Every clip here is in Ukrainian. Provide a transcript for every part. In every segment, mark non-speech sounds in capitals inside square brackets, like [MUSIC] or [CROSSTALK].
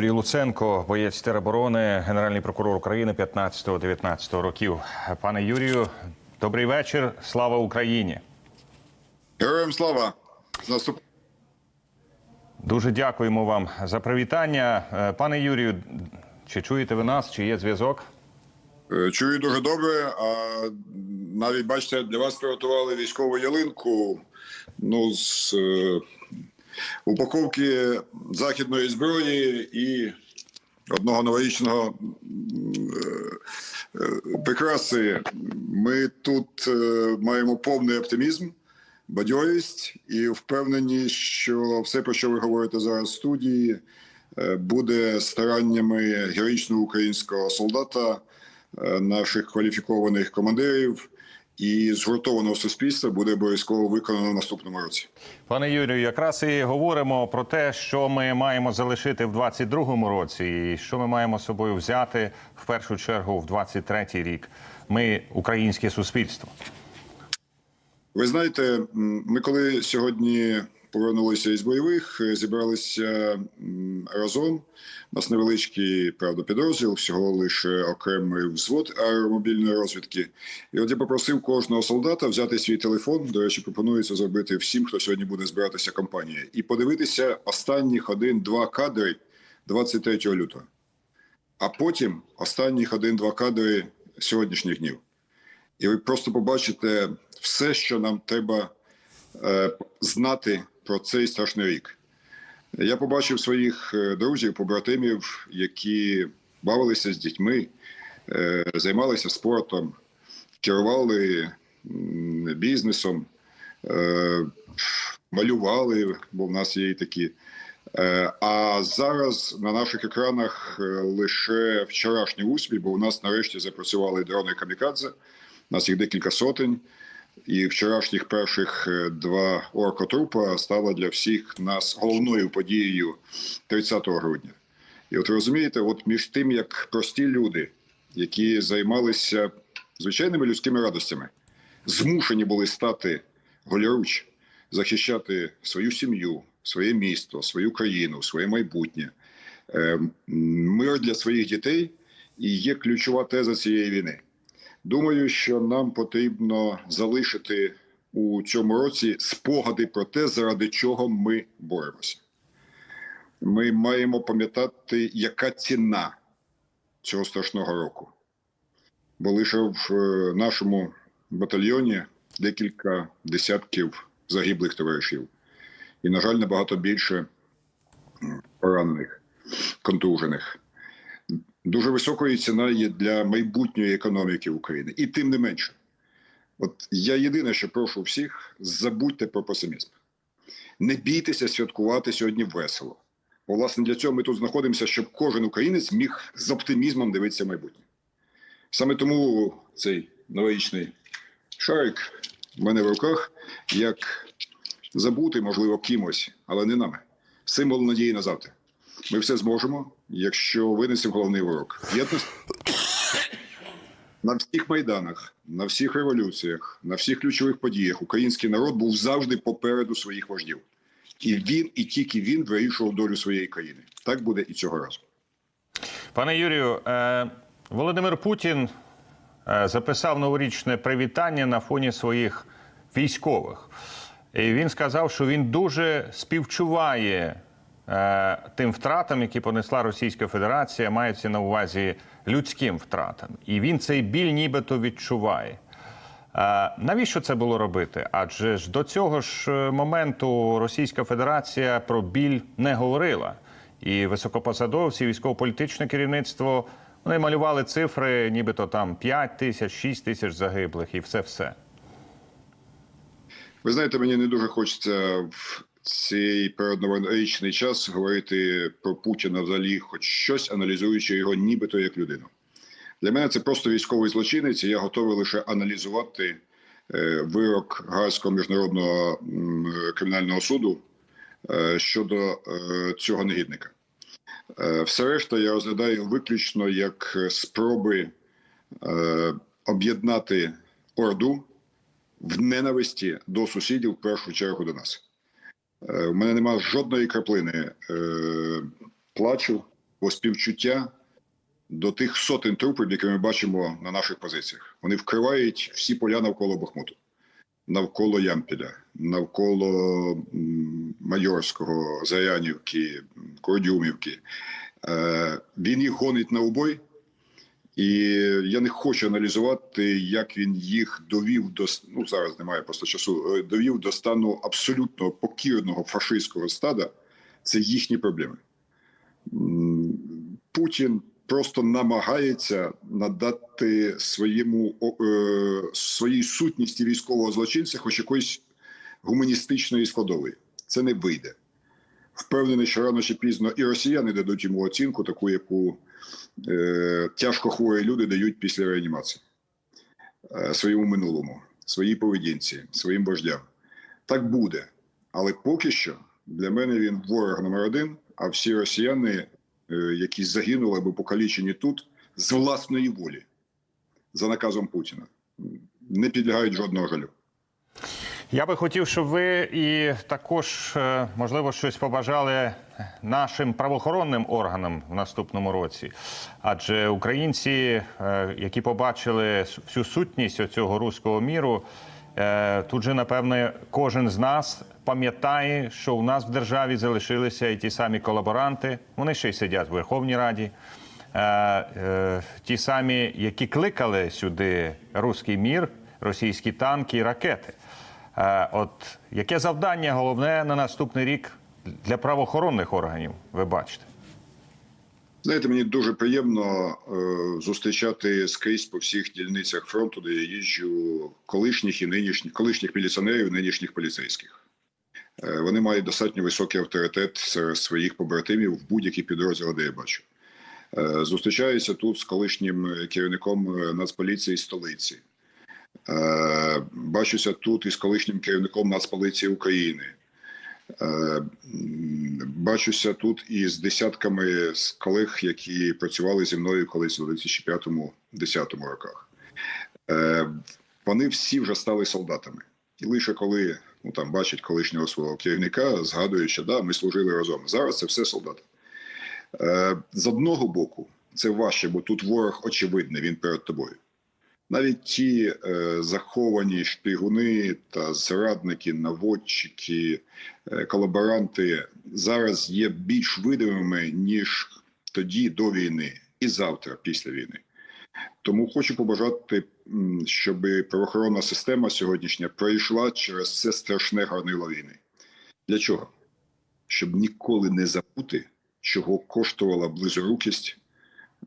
Юрій Луценко, боєць тероборони, генеральний прокурор України 15-19 років. Пане Юрію, добрий вечір. Слава Україні! Героям слава! Наступ... Дуже дякуємо вам за привітання. Е, Пане Юрію, чи чуєте ви нас? Чи є зв'язок? Е, Чую дуже добре. А навіть бачите, для вас приготували військову ялинку. Ну, з е, упаковки західної зброї і одного новорічного е, е, прикраси. Ми тут е, маємо повний оптимізм, бадьорість і впевнені, що все, про що ви говорите зараз в студії, буде стараннями героїчного українського солдата, наших кваліфікованих командирів і згуртованого суспільства буде обов'язково виконано в наступному році. Пане Юрію, якраз і говоримо про те, що ми маємо залишити в 22-му році, і що ми маємо з собою взяти в першу чергу в 23-й рік. Ми українське суспільство. Ви знаєте, ми коли сьогодні повернулися із бойових, е, зібралися разом. У нас невеличкий правда підрозділ, всього лише окремий взвод аеромобільної розвідки. І от я попросив кожного солдата взяти свій телефон. До речі, пропонується зробити всім, хто сьогодні буде збиратися компанія, і подивитися останніх один-два кадри 23 лютого. А потім останніх один-два кадри сьогоднішніх днів. І ви просто побачите все, що нам треба е, знати про цей страшний рік. Я побачив своїх е, друзів, побратимів, які бавилися з дітьми, е, займалися спортом, керували бізнесом, е, малювали, бо в нас є і такі. А зараз на наших екранах лише вчорашній успіх, бо у нас нарешті запрацювали дрони камікадзе. У нас їх декілька сотень. І вчорашніх перших е, два оркотрупа стало для всіх нас головною подією 30 грудня. І от розумієте, от між тим, як прості люди, які займалися звичайними людськими радостями, змушені були стати голіруч, захищати свою сім'ю, своє місто, свою країну, своє майбутнє, е, мир для своїх дітей і є ключова теза цієї війни. Думаю, що нам потрібно залишити у цьому році спогади про те, заради чого ми боремося. Ми маємо пам'ятати, яка ціна цього страшного року. Бо лише в е, нашому батальйоні декілька десятків загиблих товаришів. І, на жаль, набагато більше поранених, контужених дуже високою ціна є для майбутньої економіки України. І тим не менше, от я єдине, що прошу всіх, забудьте про песимізм. Не бійтеся святкувати сьогодні весело. Бо, власне, для цього ми тут знаходимося, щоб кожен українець міг з оптимізмом дивитися майбутнє. Саме тому цей новорічний шарик в мене в руках, як забути, можливо, кимось, але не нами. Символ надії на завтра. Ми все зможемо, якщо винесемо головний урок. Єдність на всіх майданах, на всіх революціях, на всіх ключових подіях український народ був завжди попереду своїх вождів. І він, і тільки він вирішував долю своєї країни. Так буде і цього разу. Пане Юрію, е, Володимир Путін е, записав новорічне привітання на фоні своїх військових. І він сказав, що він дуже співчуває тим втратам, які понесла Російська Федерація, мається на увазі людським втратам. І він цей біль нібито відчуває. Е, Навіщо це було робити? Адже ж до цього ж е, моменту Російська Федерація про біль не говорила. І високопосадовці, військово-політичне керівництво вони малювали цифри, нібито там 5 тисяч, 6 тисяч загиблих, і все все. Ви знаєте, мені не дуже хочеться цей передноворічний час говорити про Путіна взагалі, хоч щось аналізуючи його нібито як людину. Для мене це просто військовий злочинець, і я готовий лише аналізувати е, вирок Гаазького міжнародного кримінального суду е, щодо е, цього негідника. Все решта я розглядаю виключно як спроби об'єднати Орду в ненависті до сусідів в першу чергу до нас. Е, У мене немає жодної краплини е, плачу, по співчуття до тих сотень трупів, які ми бачимо на наших позиціях. Вони вкривають всі поля навколо Бахмуту, навколо Ямпіля, навколо Майорського, Заянівки, Кордюмівки. Е, Він їх гонить на убой. І я не хочу аналізувати, як він їх довів до ну зараз немає просто часу. е, Довів до стану абсолютно покірного фашистського стада. Це їхні проблеми. Путін просто намагається надати своєму е, своїй сутності військового злочинця, хоч якоїсь гуманістичної складової. Це не вийде. Впевнений, що рано чи пізно і росіяни дадуть йому оцінку, таку, яку тяжко хворі люди дають після реанімації е, своєму минулому, своїй поведінці, своїм вождям. Так буде. Але поки що для мене він ворог номер один, а всі росіяни, е, які загинули або покалічені тут, з власної волі, за наказом Путіна, не підлягають жодного жалю. Я би хотів, щоб ви і також, е, можливо, щось побажали нашим правоохоронним органам в наступному році. Адже українці, е, які побачили всю сутність цього руського міру, е, тут же, напевне, кожен з нас пам'ятає, що у нас в державі залишилися і ті самі колаборанти. Вони ще й сидять в Верховній Раді. Ті самі, які кликали сюди руський мір, російські танки і ракети. Е, От яке завдання головне на наступний рік для правоохоронних органів? Ви бачите? Знаєте, мені дуже приємно е, зустрічати скрізь по всіх дільницях фронту, де я їжджу колишніх і нинішніх колишніх міліціонерів, нинішніх поліцейських. Е, вони мають достатньо високий авторитет серед своїх побратимів в будь-якій підрозділі, де я бачу. Е, зустрічаюся тут з колишнім керівником е, Нацполіції столиці. Бачуся тут із колишнім керівником Нацполіції України. Е, Бачуся тут із десятками з колег, які працювали зі мною колись у 2005-2010 роках. Е, Вони всі вже стали солдатами. І лише коли ну, там, бачать колишнього свого керівника, згадують, що да, ми служили разом. Зараз це все солдати. Е, З одного боку, це важче, бо тут ворог очевидний, він перед тобою. Навіть ті е, заховані шпигуни та зрадники, наводчики, е, колаборанти зараз є більш видимими ніж тоді до війни і завтра після війни. Тому хочу побажати, щоб правоохоронна система сьогоднішня пройшла через це страшне гарнило війни. Для чого? Щоб ніколи не забути, чого коштувала близорукість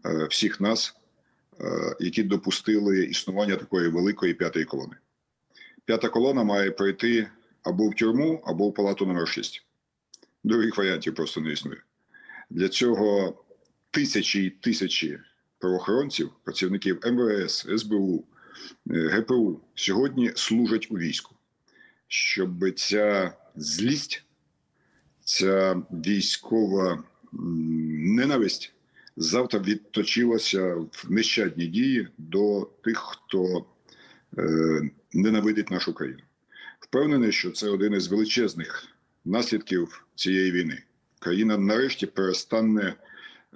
е, всіх нас які допустили існування такої великої п'ятої колони. П'ята колона має пройти або в тюрму, або в палату номер 6. Других варіантів просто не існує. Для цього тисячі і тисячі правоохоронців, працівників МВС, СБУ, е, ГПУ сьогодні служать у війську, щоб ця злість, ця військова ненависть завтра відточилася в нещадні дії до тих, хто е, ненавидить нашу країну. Впевнений, що це один із величезних наслідків цієї війни. Країна нарешті перестане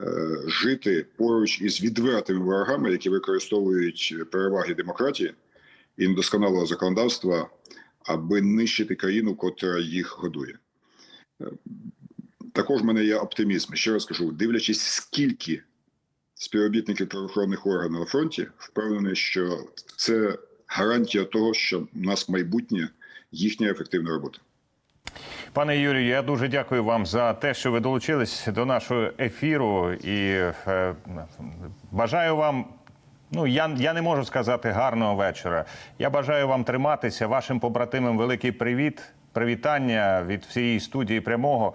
е, жити поруч із відвертими ворогами, які використовують переваги демократії і недосконалого законодавства, аби нищити країну, котра їх годує. Також в мене є оптимізм. Ще раз кажу, дивлячись, скільки співробітників правоохоронних органів на фронті, впевнений, що це гарантія того, що в нас майбутнє їхня ефективна робота. Пане Юрію, я дуже дякую вам за те, що ви долучились до нашого ефіру, і е, бажаю вам. Ну, я, я не можу сказати гарного вечора. Я бажаю вам триматися. Вашим побратимам великий привіт, привітання від всієї студії прямого.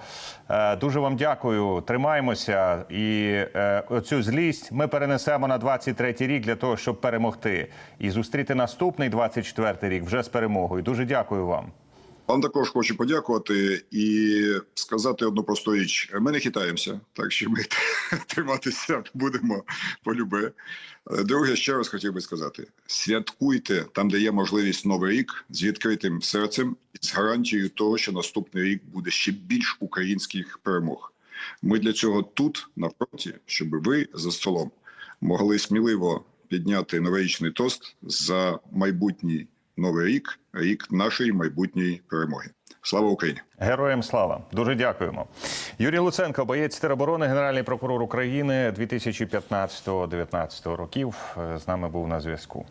Е, дуже вам дякую. Тримаємося. І е, оцю злість ми перенесемо на 23-й рік для того, щоб перемогти і зустріти наступний 24-й рік вже з перемогою. Дуже дякую вам. Вам також хочу подякувати і сказати одну просту річ: ми не хитаємося, так що ми [LAUGHS] триматися будемо полюбе. Друге, ще раз хотів би сказати: святкуйте там, де є можливість новий рік з відкритим серцем і з гарантією того, що наступний рік буде ще більш українських перемог. Ми для цього тут, на фронті, щоб ви за столом могли сміливо підняти новорічний тост за майбутній новий рік, рік нашої майбутньої перемоги. Слава Україні! Героям слава дуже дякуємо. Юрій Луценко, боєць тероборони, генеральний прокурор України 2015-2019 років. З нами був на зв'язку.